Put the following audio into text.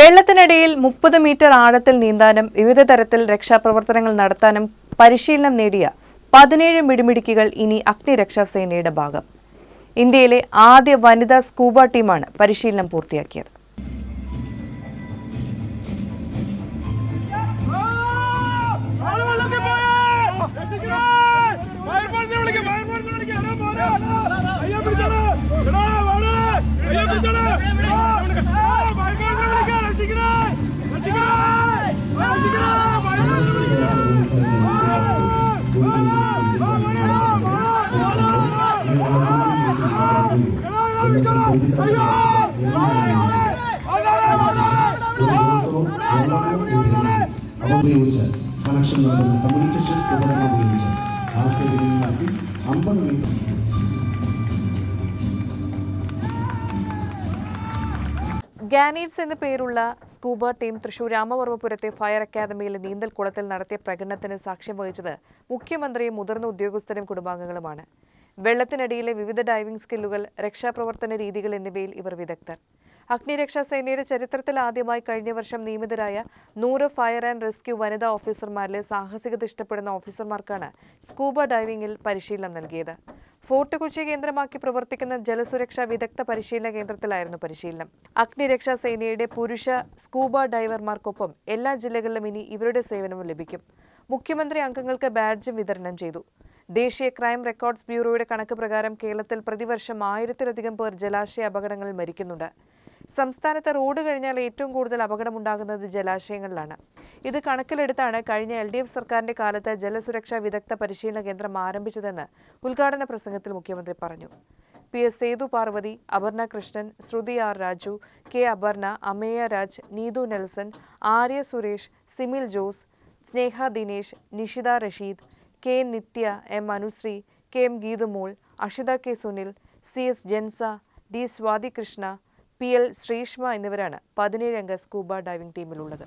വെള്ളത്തിനടിയിൽ മുപ്പത് മീറ്റർ ആഴത്തിൽ നീന്താനും വിവിധ തരത്തിൽ രക്ഷാപ്രവർത്തനങ്ങൾ നടത്താനും പരിശീലനം നേടിയ പതിനേഴ് മിടിമിടുക്കികൾ ഇനി അഗ്നിരക്ഷാസേനയുടെ ഭാഗം. ഇന്ത്യയിലെ ആദ്യ വനിതാ സ്കൂബ ടീമാണ് പരിശീലനം പൂർത്തിയാക്കിയത്. കണക്ഷൻ കമ്മ്യൂണിക്കേഷൻ ഉപകരണം ഉപയോഗിച്ച് അമ്പത് മീറ്റർ ഗാനീഡ്സ് എന്ന പേരുള്ള സ്കൂബ ടീം തൃശൂർ രാമവർമ്മപുരത്തെ ഫയർ അക്കാദമിയിലെ നീന്തൽ കുളത്തിൽ നടത്തിയ പ്രകടനത്തിന് സാക്ഷ്യം വഹിച്ചത് മുഖ്യമന്ത്രിയും മുതിർന്ന ഉദ്യോഗസ്ഥരും കുടുംബാംഗങ്ങളുമാണ്. വെള്ളത്തിനടിയിലെ വിവിധ ഡൈവിംഗ് സ്കില്ലുകൾ രക്ഷാപ്രവർത്തന രീതികൾ എന്നിവയിൽ ഇവർ വിദഗ്ധർ. അഗ്നിരക്ഷാ സേനയുടെ ചരിത്രത്തിൽ ആദ്യമായി കഴിഞ്ഞ വർഷം നിയമിതരായ നൂറ് ഫയർ ആൻഡ് റെസ്ക്യൂ വനിതാ ഓഫീസർമാരിലെ സാഹസികത ഇഷ്ടപ്പെടുന്ന ഓഫീസർമാർക്കാണ് സ്കൂബ ഡൈവിംഗിൽ പരിശീലനം നൽകിയത്. ഫോർട്ട് കൊച്ചി കേന്ദ്രമാക്കി പ്രവർത്തിക്കുന്ന ജലസുരക്ഷാ വിദഗ്ധ പരിശീലന കേന്ദ്രത്തിലായിരുന്നു പരിശീലനം. അഗ്നിരക്ഷാ സേനയുടെ പുരുഷ സ്കൂബ ഡൈവർമാർക്കൊപ്പം എല്ലാ ജില്ലകളിലും ഇനി ഇവരുടെ സേവനവും ലഭിക്കും. മുഖ്യമന്ത്രി അംഗങ്ങൾക്ക് ബാഡ്ജും വിതരണം ചെയ്തു. ദേശീയ ക്രൈം റെക്കോർഡ്സ് ബ്യൂറോയുടെ കണക്ക് പ്രകാരം കേരളത്തിൽ പ്രതിവർഷം ആയിരത്തിലധികം പേർ ജലാശയ അപകടങ്ങളിൽ മരിക്കുന്നുണ്ട്. സംസ്ഥാനത്ത് റോഡ് കഴിഞ്ഞാൽ ഏറ്റവും കൂടുതൽ അപകടമുണ്ടാകുന്നത് ജലാശയങ്ങളിലാണ്. ഇത് കണക്കിലെടുത്താണ് കഴിഞ്ഞ എൽ ഡി എഫ് സർക്കാരിന്റെ കാലത്ത് ജലസുരക്ഷാ വിദഗ്ധ പരിശീലന കേന്ദ്രം ആരംഭിച്ചതെന്ന് ഉദ്ഘാടന പ്രസംഗത്തിൽ മുഖ്യമന്ത്രി പറഞ്ഞു. P S Sethu Parvathy Aparna Krishnan Shruthi R Raju K Aparna Ameya Raj Neethu Nelson Arya Suresh Simil Jose Sneha Dinesh Nishitha Rasheed K Nithya M Anusree K M Geethumol Ashitha K Sunil C S Jensa D Swathi Krishna P L Sreeshma എന്നിവരാണ് പതിനേഴംഗ scuba diving ടീമിലുള്ളത്.